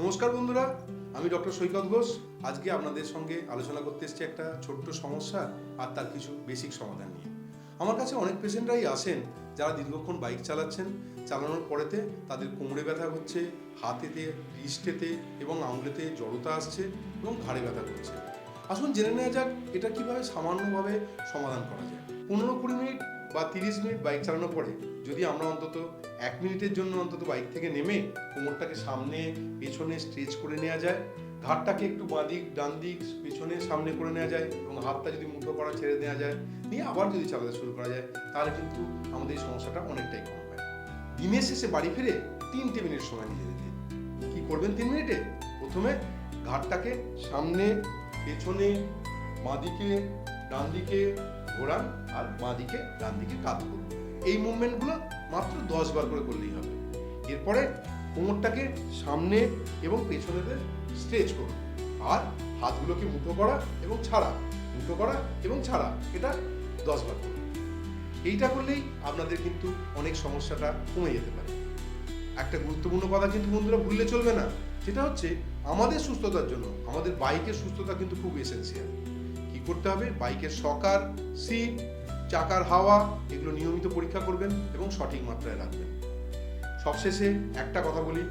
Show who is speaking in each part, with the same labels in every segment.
Speaker 1: নমস্কার বন্ধুরা, আমি ডক্টর সৈকত ঘোষ। আজকে আপনাদের সঙ্গে আলোচনা করতে এসেছি একটা ছোট্ট সমস্যা আর তার কিছু বেসিক সমাধান নিয়ে। আমার কাছে অনেক পেশেন্টরাই আসেন যারা দীর্ঘক্ষণ বাইক চালাচ্ছেন। চালানোর পরেতে তাদের কোমরে ব্যথা হচ্ছে, হাতেতে রিস্টেতে এবং আঙুলেতে জড়তা আসছে এবং ঘাড়ে ব্যথা করছে। আসুন জেনে নেওয়া যাক এটা কীভাবে সামান্যভাবে সমাধান করা যায়। পনেরো কুড়ি মিনিট বা তিরিশ মিনিট বাইক চালানোর পরে যদি আমরা অন্তত এক মিনিটের জন্য অন্তত বাইক থেকে নেমে কোমরটাকে সামনে, পেছনে স্ট্রেচ করে নেওয়া যায় ঘাটটাকে একটু বাঁ দিক, ডান দিক, পেছনে, সামনে করে নেওয়া যায় এবং হাতটা যদি মুঠো করা ছেড়ে দেওয়া যায় নিয়ে আবার যদি চালাতে শুরু করা যায়, তাহলে কিন্তু আমাদের এই সমস্যাটা অনেকটাই কম হয় দিনের শেষে বাড়ি ফিরে তিনটে মিনিট সময় নিজে দিতে কি করবেন তিন মিনিটে? প্রথমে ঘাটটাকে সামনে, পেছনে বাঁদিকে ডান দিকে ঘোরান আর বাঁদিকে ডান দিকে কাত করুন। এই মুভমেন্টগুলো মাত্র দশ বার করে করলেই হবে। এরপরে কোমরটাকে সামনে এবং পেছনেতে স্ট্রেচ করুন। আর হাতগুলোকে মুঠো করা এবং ছাড়া, মুঠো করা এবং ছাড়া, এটা দশ বার করুন। এইটা করলেই আপনাদের কিন্তু অনেক সমস্যাটা কমে যেতে পারে। একটা গুরুত্বপূর্ণ কথা কিন্তু বন্ধুরা ভুললে চলবে না, সেটা হচ্ছে আমাদের সুস্থতার জন্য, আমাদের বাইকের সুস্থতা কিন্তু খুব এসেন্সিয়াল করতে হবে। বাইকের সকার, সিট, চাকার হাওয়া, এগুলো নিয়মিত পরীক্ষা করবেন এবং সঠিক মাত্রায় রাখবেন। সবশেষে একটা কথা বলি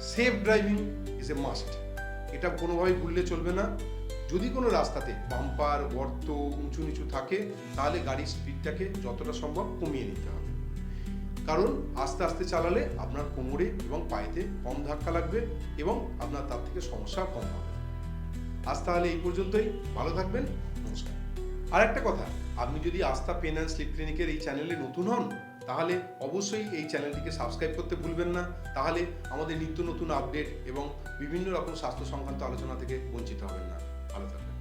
Speaker 1: safe driving is a must এটা কোনোভাবেই ভুললে চলবে না। যদি কোনো রাস্তাতে বাম্পার গর্ত উঁচু নিচু থাকে, তাহলে গাড়ির স্পিডটাকে যতটা সম্ভব কমিয়ে নিতে হবে। কারণ আস্তে আস্তে চালালে আপনার কোমরে এবং পায়েতে কম ধাক্কা লাগবে এবং আপনার তার থেকে সমস্যা কম হবে। আজ তাহলে এই পর্যন্তই। ভালো থাকবেন। নমস্কার। আর একটা কথা, আপনি যদি আস্থা পেন অ্যান্ড স্লিপ ক্লিনিকের এই চ্যানেলে নতুন হন, তাহলে অবশ্যই এই চ্যানেলটিকে সাবস্ক্রাইব করতে ভুলবেন না। তাহলে আমাদের নিত্য নতুন আপডেট এবং বিভিন্ন রকম স্বাস্থ্য সংক্রান্ত আলোচনা থেকে বঞ্চিত হবেন না। ভালো থাকবেন